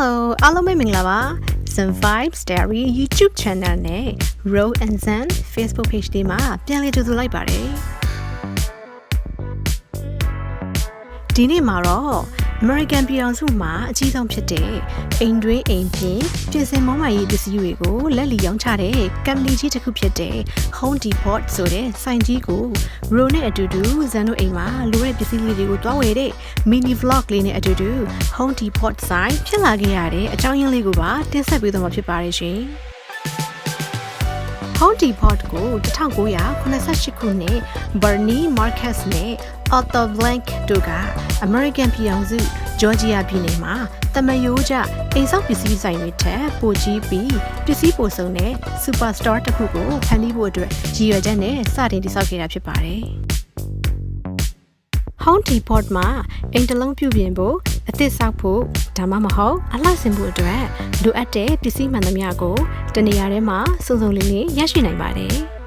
Hello အားလုံးပဲမင်္ဂလာပါ Zen Vibes Diary YouTube Channel နဲ့ Row and Zen Facebook Page တွေမှာပြန်လည်ကြိုဆိုလိုက်ပါတယ်ဒီနေ့မှာတော့ American ပြည်အောင်စုမှာအကြီးဆုံးဖြစ်တဲ့အိမ်တွင်းအိမ်ပြင်ပြင်ဆင်မောင်းမာရေးပစ္စည်းတွေကိုလက်လီရောင်းချတဲ့ company ကြီးတစ်ခုဖြစ်တဲ့ Home Depot ဆိုတဲ့ဆိုင်ကြီးကို Ro နဲ့အတူတူဇန်တို့အိမ်မှာလိုတဲ့ပစ္စည်းလေးတွေကိုတွားဝယ်တဲ့ mini vlog လေးနဲ့အတူတူ Home Depot ဆိုင်ဖြစ်လာခဲ့ရတဲ့အကြောင်းရင်းလေးကိုပါတင်ဆက်ပေးသွားမှာဖြစ်ပါတယ်ရှင်။ Home Depot ကို1988ခုနှစ် Bernie Marcus နဲ့ Arthur Blank တို့က American ပြည်အောင်စု Georgia ပြည်နယ်မှာတမယိုးကျအိမ်ဆောက်ပစ္စည်းဆိုင်တွေထက်ပိုကြီးပြီးပစ္စည်းပိုစုံတဲ့ Superstore တစ်ခုကိုဖန်တီးဖို့အတွက်ရည်ရွယ်ချက်နဲ့စတင်တည်ဆောက်ခဲ့တာဖြစ်ပါတယ်။ Home Depot မှာအိမ်တစ်လုံးပြုပြင်ဖို့အသစ်ဆောက်ဖို့ဒါမှမဟုတ်အလှဆင်ဖို့အတွက်လိုအပ်တဲ့ပစ္စည်းမှန်သမျှကိုတနေရာထဲမှာစုံစုံလင်လင်ရရှိနိုင်ပါတယ်။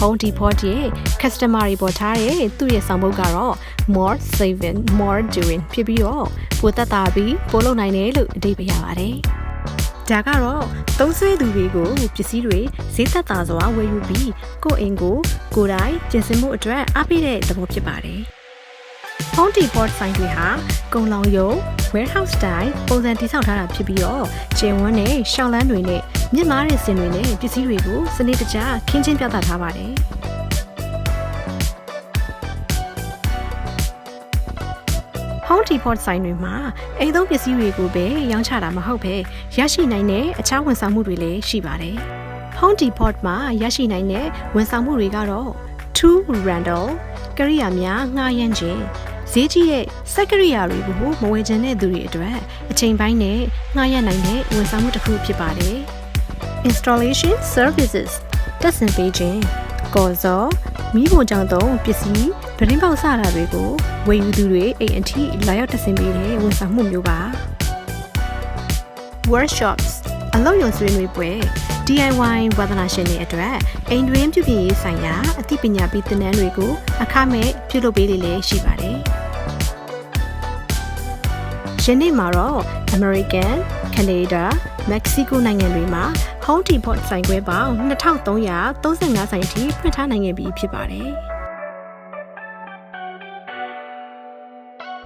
Home Depot ရဲ့ customer တွေပေါ်ထားတဲ့သူ့ရဲ့ဆောင်ပုဒ်ကတော့ more saving more doing ဖြစ်ပြီးတော့ပိုသက်သာပြီးပိုလုပ်နိုင်တယ်လို့အဓိပ္ပာယ်ရပါတယ်။ဒါကတော့သုံးဆွဲသူတွေကိုပစ္စည်းတွေဈေးသက်သာစွာဝယ်ယူပြီးကိုယ့်အိမ်ကိုကိုယ်တိုင်ပြင်ဆင်မှုအတွက်အားပေးတဲ့သဘောဖြစ်ပါတယ်။ Home Depot ဆိုင်တွေဟာကုံလောင်ယုံ warehouse style ပုံစံတည်ဆောက်ထားတာဖြစ်ပြီးတော့ကျယ်ဝန်းတဲ့ရှောင်းလန်းတွေနဲ့ မြင့်မားတဲ့စင်တွေနဲ့ပစ္စည်းတွေကိုစနစ်တကျခင်းချင်းပြသထားပါတယ်။ Home Depot ဆိုင်တွေမှာအိမ်သုံးပစ္စည်းတွေကိုပဲရောင်းချတာမဟုတ်ပဲရရှိနိုင်တဲ့အခြားဝန်ဆောင်မှုတွေလည်းရှိပါတယ်။ Home Depot မှာရရှိနိုင်တဲ့ဝန်ဆောင်မှုတွေကတော့ tool rental ကရိယာများငှားရမ်းခြင်းဈေးကြီးတဲ့စက်ကရိယာတွေကိုမဝယ်ချင်တဲ့သူတွေအတွက်အချိန်ပိုင်းနဲ့ငှားရမ်းနိုင်တဲ့ဝန်ဆောင်မှုတစ်ခုဖြစ်ပါတယ်။ Installation Services တက်ဆင်ပေးခြင်းကော်စော်မိဖို့ကြောင့်သုံးပစ္စည်းဗရင်းပေါက်စတာတွေကိုဝယ်ယူသူတွေအိမ်အထိလာရောက်တက်ဆင်ပေးတဲ့ဝန်ဆောင်မှုမျိုးပါ Workshops အလုပ်ရုံဆွေးနွေးပွဲ DIY ဝါသနာရှင်တွေအတွက်အိမ်တွင်းပြုပြင်ရေးဆိုင်ရာအသိပညာပေးသင်တန်းတွေကိုအခမဲ့ပြုလုပ်ပေးလေးလည်းရှိပါတယ်။ယနေ့မှာတော့ American, Canada, Mexico နိုင်ငံတွေမှာ Home Depot ဆိုင်ခွဲပေါင်း2335ဆိုင်ထိဖွင့်ထားနိုင်ခဲ့ပြီဖြစ်ပါတယ်။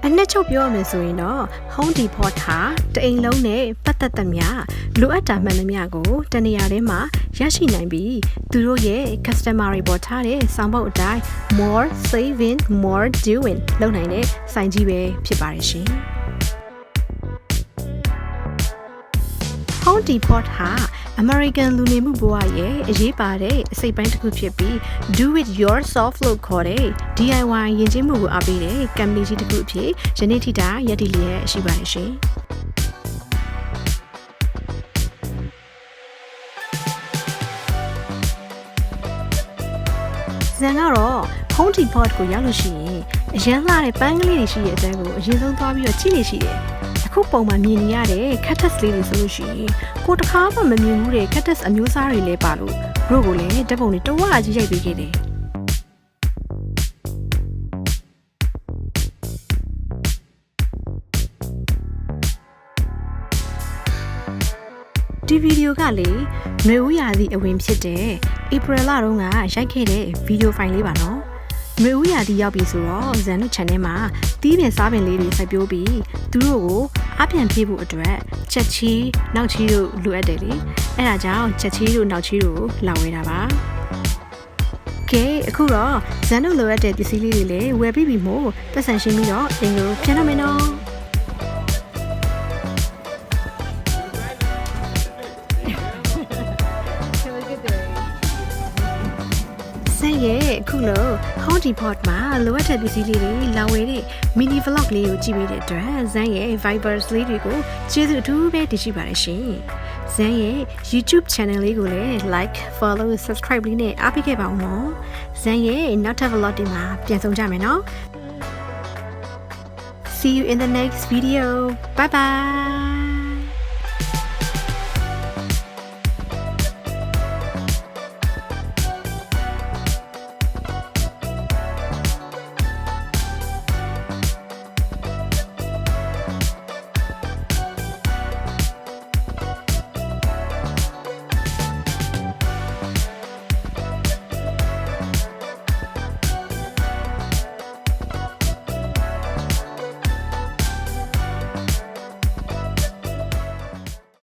အနှစ်ချုပ်ပြောရမယ်ဆိုရင်တော့ Home Depot ဟာတအိမ်လုံးနဲ့ပတ်သက်သမျှလိုအပ်တာမှန်သမျှကိုတနေရာထဲမှာရရှိနိုင်ပြီးသူတို့ရဲ့ customer တွေပေါ်ထားတဲ့စောင်းပုတ်အတိုင်း more saving more doing လုပ်နိုင်တဲ့ဆိုင်ကြီးပဲဖြစ်ပါတယ်ရှင်။ Home Depot ဟာ American လူနေမှုဘဝရဲ့အရေးပါတဲ့အစိတ်ပိုင်းတစ်ခုဖြစ်ပြီး do it yourself လို့ခေါ်တဲ့ DIY ယဉ်ကျေးမှုကိုအားပေးတဲ့ company ကြီးတစ်ခုအဖြစ်ယနေ့ထိတာရည်တည်လျက်ရှိပါတယ်ရှင်။ဇန်ကတော့ Home Depot ကိုရောက်လို့ရှိရင်အရန်လှတဲ့ပန်းကလေးတွေရှိတဲ့အတန်းကိုအရင်ဆုံးသွားပြီးတော့ကြည့်နေရှိတယ်။အ ခုပုံမှန်မြင်နေရတဲ့ cactus လေးတွေဆိုလို့ရှိရင်ကိုတခါမှမမြင်ဘူးတဲ့ cactus အမျိုးအစားတွေလည်းပါလို့တို့ကိုလည်းဓာတ်ပုံတွေတဝါကြီးရိုက်ပေးခဲ့တယ်ဒီဗီဒီယိုကလေຫນွေဦးရာသီအဝင်ဖြစ်တဲ့ဧပြီလတုန်းကရိုက်ခဲ့တဲ့ဗီဒီယိုဖိုင်လေးပါနော်။မေဦးရာတီရောက်ပြီဆိုတော့ဇန်နု channel မှာတီးပင်စားပင်လေးတွေစိုက်ပျိုးပြီးသူတို့ကို အပြန်ပြေးဖို့အတွက်ချက်ချီနောက်ချီတို့လိုအပ်တယ်လေ။အဲဒါကြောင့်ချက်ချီတို့နောက်ချီတို့လာဝဲတာပါ။ကဲအခုတော့ဇန်နုလိုအပ်တဲ့ပစ္စည်းလေးတွေလည်းဝယ်ပြီးပြီမို့ပတ်စံရှင်းပြီးတော့အင်ကိုပြန်တော့မယ်နော်။ ဆက်ရဲ့အခုလို့ Home Depot မှာလိုအပ်တဲ့ပစ္စည်းလေးတွေလာဝယ်တဲ့ mini vlog လေးကိုကြည့်ပေးတဲ့အတွက်ဇန်ရဲ့ Vibers လေးတွေကိုကျေးဇူးအထူးပဲတင်ရှိပါတယ်ရှင်။ဇန်ရဲ့ YouTube channel လေးကိုလည်း like, follow, subscribe လေးနဲ့အားပေးခဲ့ပါဦးနော်။ဇန်ရဲ့နောက်ထပ် vlog တွေမှာပြန်ဆုံကြမယ်နော်။ See you in the next video. Bye bye.